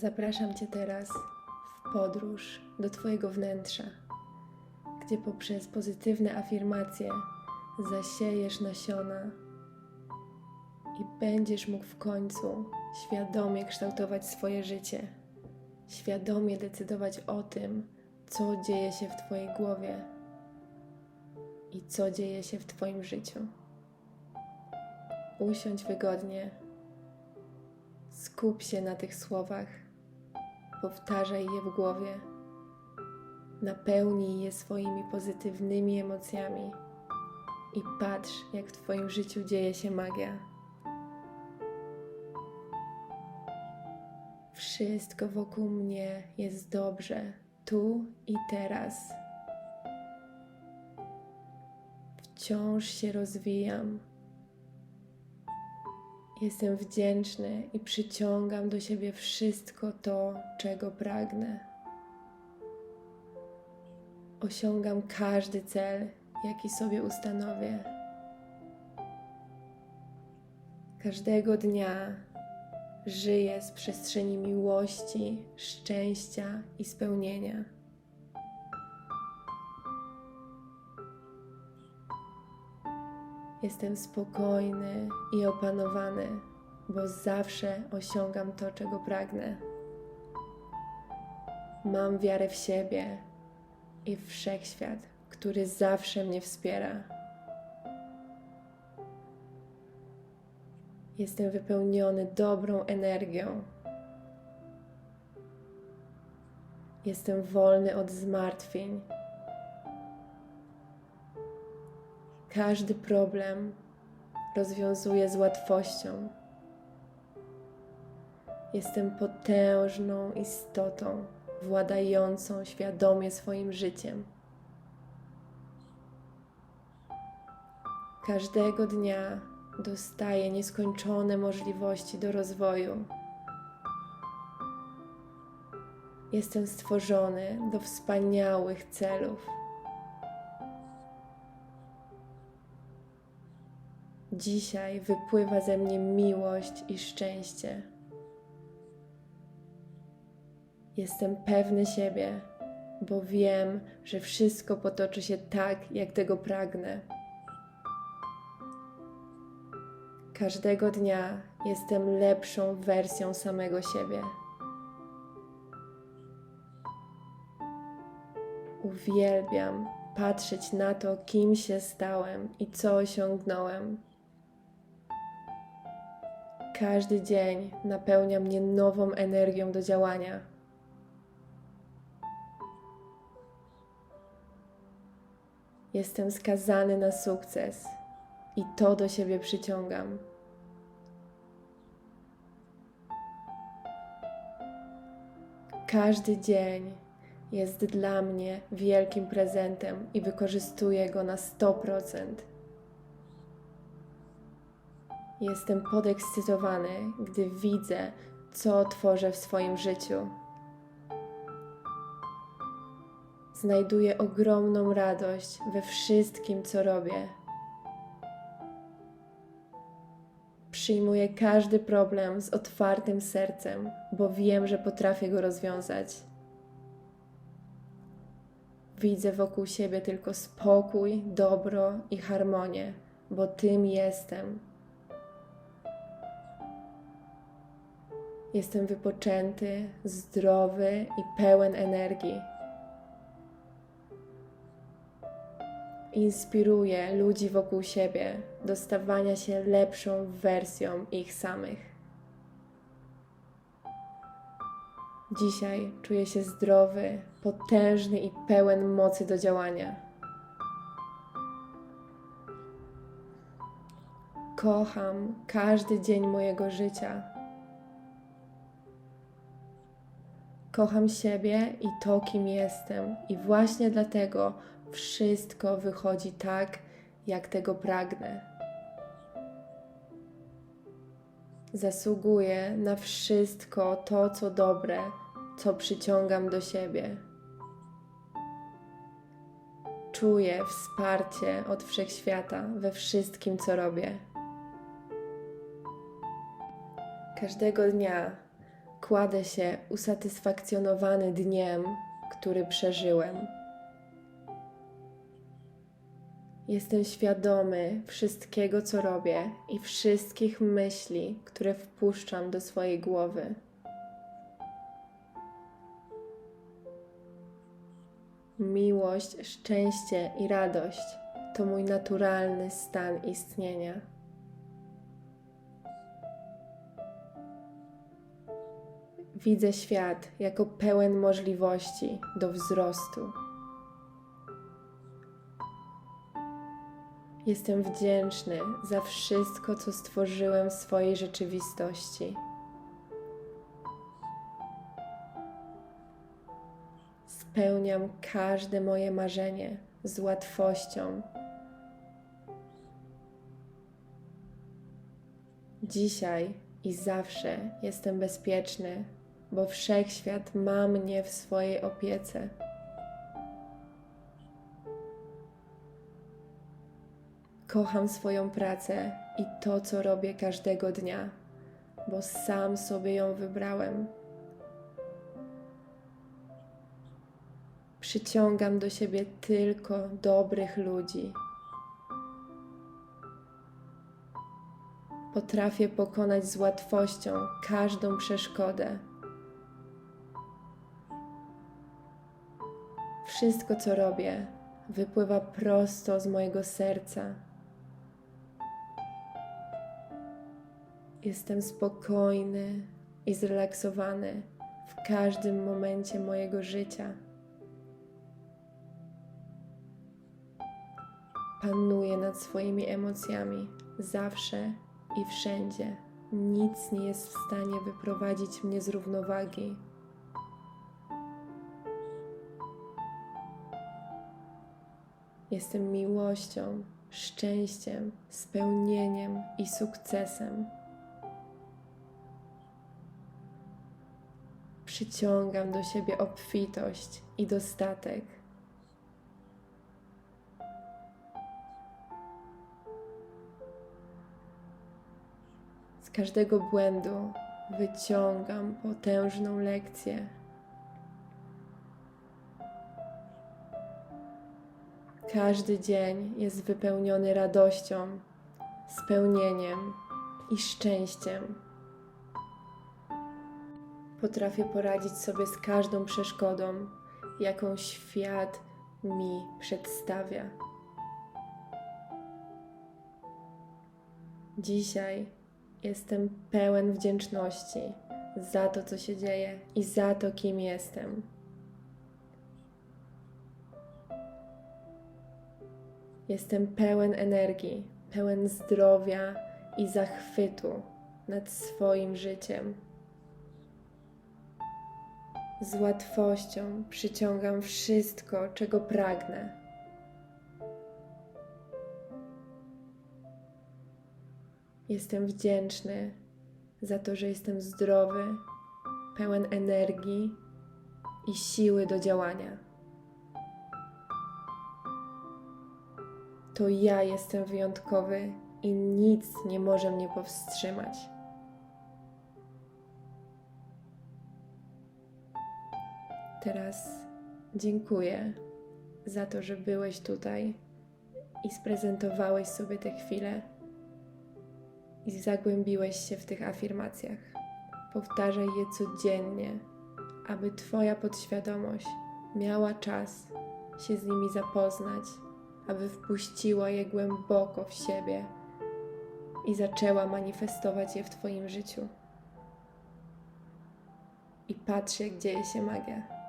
Zapraszam Cię teraz w podróż do Twojego wnętrza, gdzie poprzez pozytywne afirmacje zasiejesz nasiona i będziesz mógł w końcu świadomie kształtować swoje życie, świadomie decydować o tym, co dzieje się w Twojej głowie i co dzieje się w Twoim życiu. Usiądź wygodnie, skup się na tych słowach, powtarzaj je w głowie, napełnij je swoimi pozytywnymi emocjami i patrz, jak w Twoim życiu dzieje się magia. Wszystko wokół mnie jest dobrze, tu i teraz. Wciąż się rozwijam. Jestem wdzięczny i przyciągam do siebie wszystko to, czego pragnę. Osiągam każdy cel, jaki sobie ustanowię. Każdego dnia żyję z przestrzeni miłości, szczęścia i spełnienia. Jestem spokojny i opanowany, bo zawsze osiągam to, czego pragnę. Mam wiarę w siebie i w wszechświat, który zawsze mnie wspiera. Jestem wypełniony dobrą energią. Jestem wolny od zmartwień. Każdy problem rozwiązuję z łatwością. Jestem potężną istotą, władającą świadomie swoim życiem. Każdego dnia dostaję nieskończone możliwości do rozwoju. Jestem stworzony do wspaniałych celów. Dzisiaj wypływa ze mnie miłość i szczęście. Jestem pewny siebie, bo wiem, że wszystko potoczy się tak, jak tego pragnę. Każdego dnia jestem lepszą wersją samego siebie. Uwielbiam patrzeć na to, kim się stałem i co osiągnąłem. Każdy dzień napełnia mnie nową energią do działania. Jestem skazany na sukces i to do siebie przyciągam. Każdy dzień jest dla mnie wielkim prezentem i wykorzystuję go na 100%. Jestem podekscytowany, gdy widzę, co tworzę w swoim życiu. Znajduję ogromną radość we wszystkim, co robię. Przyjmuję każdy problem z otwartym sercem, bo wiem, że potrafię go rozwiązać. Widzę wokół siebie tylko spokój, dobro i harmonię, bo tym jestem. Jestem wypoczęty, zdrowy i pełen energii. Inspiruję ludzi wokół siebie do stawania się lepszą wersją ich samych. Dzisiaj czuję się zdrowy, potężny i pełen mocy do działania. Kocham każdy dzień mojego życia. Kocham siebie i to, kim jestem, i właśnie dlatego wszystko wychodzi tak, jak tego pragnę. Zasługuję na wszystko to, co dobre, co przyciągam do siebie. Czuję wsparcie od wszechświata we wszystkim, co robię. Każdego dnia kładę się usatysfakcjonowany dniem, który przeżyłem. Jestem świadomy wszystkiego, co robię i wszystkich myśli, które wpuszczam do swojej głowy. Miłość, szczęście i radość to mój naturalny stan istnienia. Widzę świat jako pełen możliwości do wzrostu. Jestem wdzięczny za wszystko, co stworzyłem w swojej rzeczywistości. Spełniam każde moje marzenie z łatwością. Dzisiaj i zawsze jestem bezpieczny, bo wszechświat ma mnie w swojej opiece. Kocham swoją pracę i to, co robię każdego dnia, bo sam sobie ją wybrałem. Przyciągam do siebie tylko dobrych ludzi. Potrafię pokonać z łatwością każdą przeszkodę. Wszystko, co robię, wypływa prosto z mojego serca. Jestem spokojny i zrelaksowany w każdym momencie mojego życia. Panuję nad swoimi emocjami zawsze i wszędzie. Nic nie jest w stanie wyprowadzić mnie z równowagi. Jestem miłością, szczęściem, spełnieniem i sukcesem. Przyciągam do siebie obfitość i dostatek. Z każdego błędu wyciągam potężną lekcję. Każdy dzień jest wypełniony radością, spełnieniem i szczęściem. Potrafię poradzić sobie z każdą przeszkodą, jaką świat mi przedstawia. Dzisiaj jestem pełen wdzięczności za to, co się dzieje i za to, kim jestem. Jestem pełen energii, pełen zdrowia i zachwytu nad swoim życiem. Z łatwością przyciągam wszystko, czego pragnę. Jestem wdzięczny za to, że jestem zdrowy, pełen energii i siły do działania. To ja jestem wyjątkowy i nic nie może mnie powstrzymać. Teraz dziękuję za to, że byłeś tutaj i sprezentowałeś sobie te chwile i zagłębiłeś się w tych afirmacjach. Powtarzaj je codziennie, aby Twoja podświadomość miała czas się z nimi zapoznać, aby wpuściła je głęboko w siebie i zaczęła manifestować je w Twoim życiu. I patrz, jak dzieje się magia.